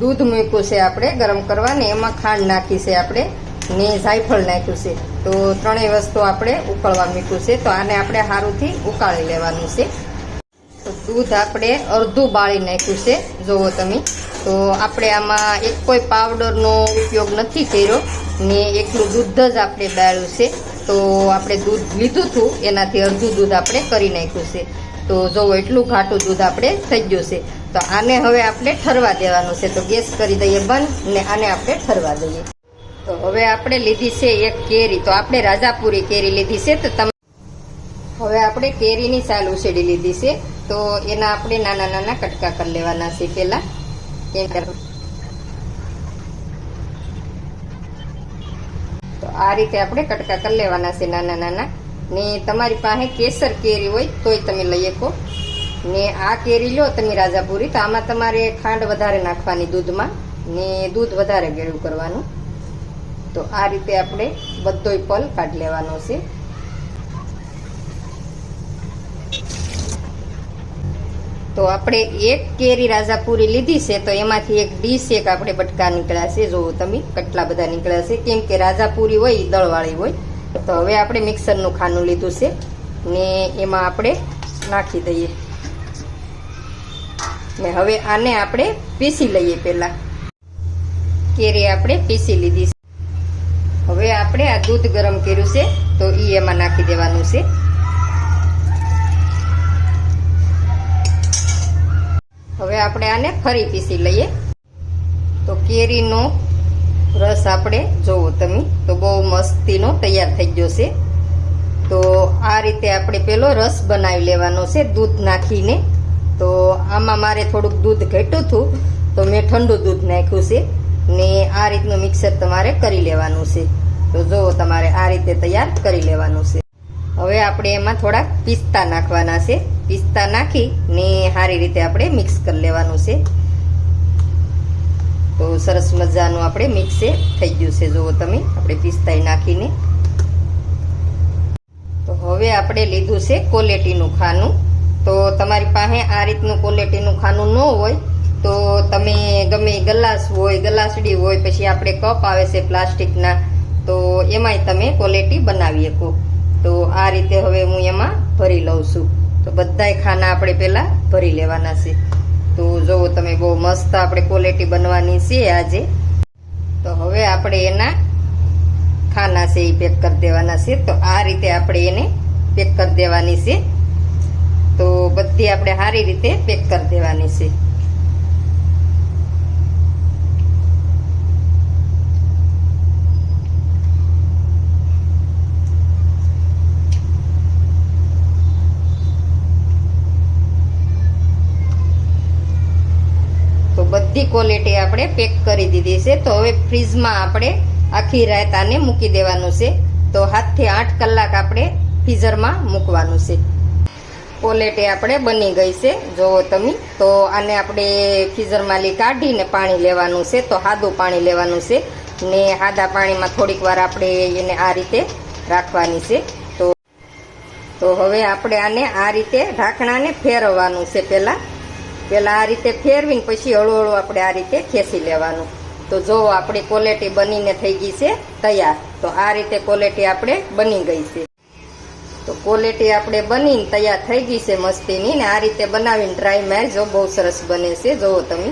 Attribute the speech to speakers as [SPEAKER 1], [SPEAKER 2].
[SPEAKER 1] દૂધ મૂક્યું છે આપણે, ગરમ કરવાને, એમાં ખાંડ નાખી છે આપણે, ને જાયફળ નાખ્યું છે. તો ત્રણેય વસ્તુ આપણે ઉકળવા મૂક્યું છે, તો આને આપણે સારુંથી ઉકાળી લેવાનું છે. દૂધ આપણે અડધું બાળી નાખ્યું છે જુઓ તમે. તો આપણે આમાં એક કોઈ પાવડરનો ઉપયોગ નથી કર્યો, ને એકલું દૂધ જ આપણે બાળ્યું છે. તો આપણે દૂધ લીધું હતું, એનાથી અડધું દૂધ આપણે કરી નાખ્યું છે. તો જુઓ એટલું ઘાટું દૂધ આપણે થઈ ગયું છે, તો આને હવે આપણે ઠરવા દેવાનું છે. તો ગેસ કરી દઈએ બંધ ને આને આપણે ઠરવા દઈએ. તો હવે આપણે લીધી છે એક કેરી. તો આપણે રાજાપુરી કેરી લીધી છે, તો તમે હવે આપણે કેરીની સાલ ઉછેડી લીધી છે. તો એના આપણે નાના નાના કટકા કરી લેવાના છે પેલા તો આ રીતે આપણે કટકા કરી લેવાના છે નાના નાના. ને તમારી પાસે કેસર કેરી હોય તોય તમે લઈ શકો. ને આ કેરી લો તમે રાજાપુરી, તો આમાં તમારે ખાંડ વધારે નાખવાની દૂધમાં ને દૂધ વધારે ગેળું કરવાનું. તો આ રીતે આપણે બધોય પલ કાઢી લેવાનો છે. તો આપણે એક કેરી રાજાપુરી લીધી છે, તો એમાંથી એક ડીશ એક આપણે બટકા નીકળ્યા છે. જોવો તમે, કેટલા બધા નીકળ્યા છે. કેમ કે રાજાપુરી હોય, દળવાળી હોય તો હવે આપણે મિક્સરનું ખાનું લીધું છે ને એમાં આપણે નાખી દઈએ. ને હવે આને આપણે પીસી લઈએ પહેલા. કેરી આપણે પીસી લીધી છે. હવે આપણે આ દૂધ ગરમ કર્યું છે, તો એ એમાં નાખી દેવાનું છે. હવે આપણે આને ફરી પીસી લઈએ. તો કેરીનો રસ આપણે જોવો તમે. તો બહુ મસ્તીનો તૈયાર થઈ ગયો છે. તો આ રીતે આપણે પેલો રસ બનાવી લેવાનો છે, દૂધ નાખીને. તો આમાં મારે થોડુંક દૂધ ઘટ્યું હતું, તો મેં ઠંડુ દૂધ નાખ્યું છે. ને આ રીતનું મિક્સર તમારે કરી લેવાનું છે. તો જુઓ તમારે આ રીતે તૈયાર કરી લેવાનું છે. હવે આપણે એમાં થોડાક પિસ્તા નાખવાના છે. પિસ્તા નાખી ને સારી રીતે આપણે મિક્સ કરી લેવાનું છે. સરસ મજાનું આપણે મિક્સે થઈ ગયું છે. જુઓ તમે, આપણે પિસ્તાઈ નાખીને. તો હવે આપણે લીધું છે ક્વોલિટીનું ખાનું. તો તમારી પાસે આ રીતનું ક્વોલિટીનું ખાનું ન હોય, તો તમે ગમે ગલાસ હોય, ગલાસડી હોય, પછી આપણે કપ આવે છે પ્લાસ્ટિકના, તો એમાંય તમે ક્વોલિટી બનાવી શકો. તો આ રીતે હવે હું એમાં ભરી લઉં છું. તો બધાય ખાના આપણે પહેલાં ભરી લેવાના છે. તો જુઓ તમે બહુ મસ્ત આપણે ક્વોલિટી બનવાની છે આજે, તો હવે આપણે એના ખાના છે એ પેક કરી દેવાના છે. તો આ રીતે આપણે એને પેક કરી દેવાની છે. તો બધી આપણે સારી રીતે પેક કરી દેવાની છે. બધી ક્વોલિટી આપણે પેક કરી દીધી છે. તો હવે ફ્રીજમાં આપણે આખી રાત આને મૂકી દેવાનું છે. તો સાતથી આઠ કલાક આપણે ફ્રીઝરમાં મૂકવાનું છે. ક્વોલિટી આપણે બની ગઈ છે. જોવો તમે. તો આને આપણે ફ્રીઝરમાં લી કાઢીને પાણી લેવાનું છે. તો સાદું પાણી લેવાનું છે. ને હાદા પાણીમાં થોડીક વાર આપણે એને આ રીતે રાખવાની છે. તો તો હવે આપણે આને આ રીતે ઢાંકણાને ફેરવવાનું છે પહેલાં. પહેલાં આ રીતે ફેરવીને પછી હળવું આપણે આ રીતે ખેંચી લેવાનું. તો જો આપણી ક્વોલિટી બનીને થઈ ગઈ છે, તૈયાર. તો આ રીતે ક્વોલિટી આપણે બની ગઈ છે. તો ક્વોલિટી આપણે બનીને તૈયાર થઈ ગઈ છે મસ્તીની ને આ રીતે બનાવીને ટ્રાય મારજો બહુ સરસ બને છે. જોવો તમે.